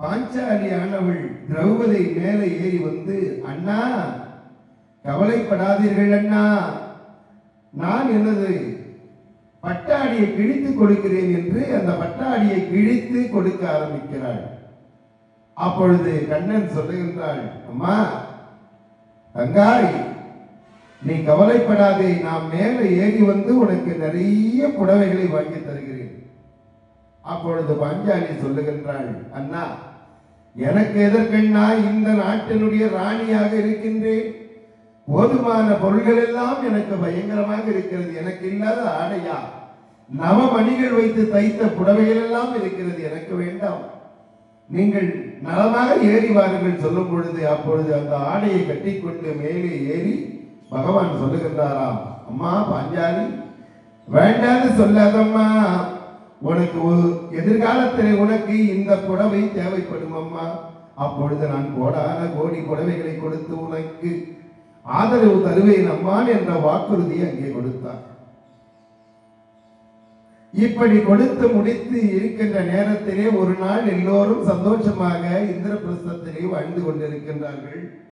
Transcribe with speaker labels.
Speaker 1: பாஞ்சாலியானவள் திரௌபதி மேலே ஏறி வந்து அண்ணா கவலைப்படாதீர்கள் அண்ணா. நான் எனது பட்டாடியை கிழித்து கொடுக்கிறேன் என்று அந்த பட்டாடியை கிழித்து கொடுக்க ஆரம்பிக்கிறாள். அப்பொழுது கண்ணன் சொல்லுகின்றாள் அம்மா தங்காய் நீ கவலைப்படாதே. நான் மேலே ஏறி வந்து உனக்கு நிறைய புடவைகளை வாங்கி தருகிறேன். அப்பொழுது பஞ்சாலி சொல்லுகின்றாள் அண்ணா எனக்கு எதற்கண்ணா இந்த நாட்டினுடைய ராணியாக இருக்கின்றேன். போதுமான பொருள்கள் எல்லாம் எனக்கு பயங்கரமாக இருக்கிறது. எனக்கு இல்லாத ஆடையா? நவமணிகள் வைத்து தைத்த புடவைகள் எல்லாம் இருக்கிறது. எனக்கு வேண்டாம். நீங்கள் நலமாக ஏறி வாருங்கள். சொல்லும் பொழுது அப்பொழுது அந்த ஆடையை கட்டிக்கொண்டு மேலே ஏறி பகவான் சொல்லுகின்றாராம் அம்மா பாஞ்சாலி வேண்டான்னு சொல்லாதம்மா. உனக்கு ஒரு எதிர்காலத்தில் உனக்கு இந்த புடவை தேவைப்படும் அம்மா. அப்பொழுது நான் கோடான கோடி புடவைகளை கொடுத்து உனக்கு ஆதரவு தருவேன் அம்மான் என்ற வாக்குறுதி அங்கே கொடுத்தார். இப்படி கொடுத்து முடித்து இருக்கின்ற நேரத்திலே ஒரு நாள் எல்லோரும் சந்தோஷமாக இந்திரபிரஸ்தத்திலே வாழ்ந்து கொண்டிருக்கின்றார்கள்.